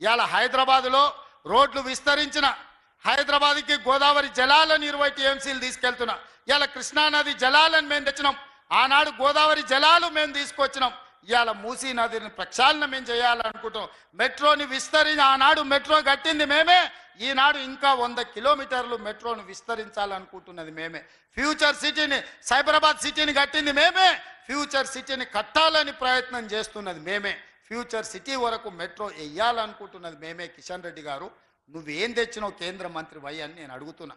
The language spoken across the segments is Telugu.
ఇవాళ హైదరాబాదులో రోడ్లు విస్తరించిన హైదరాబాద్కి గోదావరి జలాలను ఇరవై టీఎంసీలు తీసుకెళ్తున్నా. ఇవాళ కృష్ణానది జలాలను మేము తెచ్చినాం. ఆనాడు గోదావరి జలాలు మేము తీసుకొచ్చినాం. ఇవాళ మూసీ నదిని ప్రక్షాళన మేము చేయాలనుకుంటాం మెట్రోని విస్తరించి ఆనాడు మెట్రో కట్టింది మేమే. ఈనాడు ఇంకా వంద కిలోమీటర్లు మెట్రోను విస్తరించాలనుకుంటున్నది మేమే. ఫ్యూచర్ సిటీని సైబరాబాద్ సిటీని కట్టింది మేమే. ఫ్యూచర్ సిటీని కట్టాలని ప్రయత్నం చేస్తున్నది మేమే. ఫ్యూచర్ సిటీ వరకు మెట్రో వేయాలనుకుంటున్నది మేమే కిషన్ రెడ్డి గారు. నువ్వేం తెచ్చినావు కేంద్ర మంత్రి వై అని నేను అడుగుతున్నా.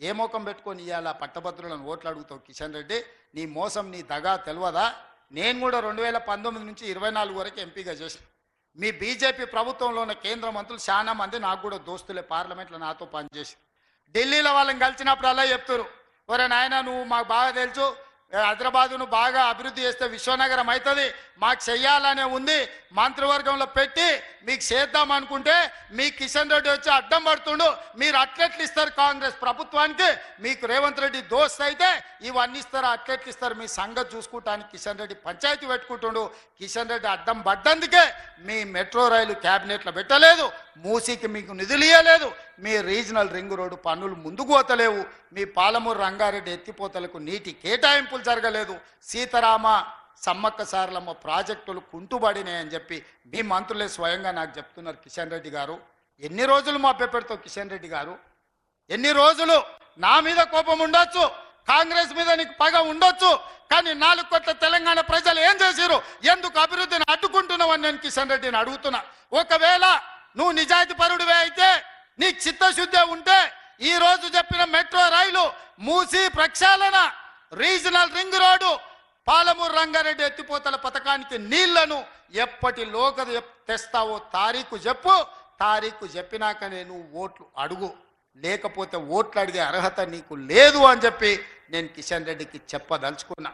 ఏ మోకం పెట్టుకొని ఇవ్వాలా పట్టభద్రులను ఓట్లు అడుగుతావు కిషన్ రెడ్డి? నీ మోసం నీ దగా తెలియదా నేను కూడా రెండు వేల పంతొమ్మిది నుంచి ఇరవై నాలుగు వరకు ఎంపీగా చేసిన. మీ బీజేపీ ప్రభుత్వంలో ఉన్న కేంద్ర మంత్రులు చాలా మంది నాకు కూడా దోస్తులే పార్లమెంట్లో నాతో పనిచేసి. ఢిల్లీలో వాళ్ళని కలిసినప్పుడు అలా చెప్తారు. ఒరే నాయన నువ్వు మాకు బాగా తెలుసు. హైదరాబాదును బాగా అభివృద్ధి చేస్తే విశ్వనగరం అవుతుంది. మాకు చెయ్యాలనే ఉంది. మంత్రివర్గంలో పెట్టి మీకు చేద్దాం అనుకుంటే మీ కిషన్ రెడ్డి వచ్చి అడ్డం పడుతుండు. మీరు అట్లెట్లు ఇస్తారు కాంగ్రెస్ ప్రభుత్వానికి. మీకు రేవంత్ రెడ్డి దోస్త్ అయితే ఇవన్నీ ఇస్తారు అట్లెట్లు ఇస్తారు. మీ సంగతి చూసుకుంటానికి కిషన్ రెడ్డి పంచాయతీ పెట్టుకుంటుండు. కిషన్ రెడ్డి అడ్డం పడ్డందుకే మీ మెట్రో రైలు క్యాబినెట్లో పెట్టలేదు. మూసీకి మీకు నిధులు ఇవ్వలేదు మీ రీజనల్ రింగ్ రోడ్డు పనులు ముందుకు పోతలేవు. మీ పాలమూరు రంగారెడ్డి ఎత్తిపోతలకు నీటి కేటాయింపులు జరగలేదు. సీతారామ సమ్మక్క సారలమ్మ ప్రాజెక్టులు కుంటుబడినాయని చెప్పి మీ మంత్రులే స్వయంగా నాకు చెప్తున్నారు కిషన్ రెడ్డి గారు. ఎన్ని రోజులు మా పెడతావు కిషన్ రెడ్డి గారు? ఎన్ని రోజులు? నా మీద కోపం ఉండొచ్చు కాంగ్రెస్ మీద నీకు పగ ఉండొచ్చు కానీ నాలుగు కోట్ల తెలంగాణ ప్రజలు ఏం చేశారు ఎందుకు అభివృద్ధిని అడ్డుకుంటున్నావని నేను కిషన్ రెడ్డిని అడుగుతున్నా. ఒకవేళ నువ్వు నిజాయితీ పరుడివే అయితే నీకు చిత్తశుద్ధి ఉంటే ఈ రోజు చెప్పిన మెట్రో రైలు మూసి ప్రక్షాళన regional ring road Palamuru Rangareddy ఎత్తిపోతల పథకానికి నీళ్ళను ఎప్పటిలోగా ఎప్- తెస్తావో తారీఖు చెప్పు. తారీఖు చెప్పినాక నేను ఓట్లు అడుగు. లేకపోతే ఓట్లు అడిగే అర్హత నీకు లేదు అని చెప్పి నేను కిషన్ రెడ్డికి చెప్పదలుచుకున్నా.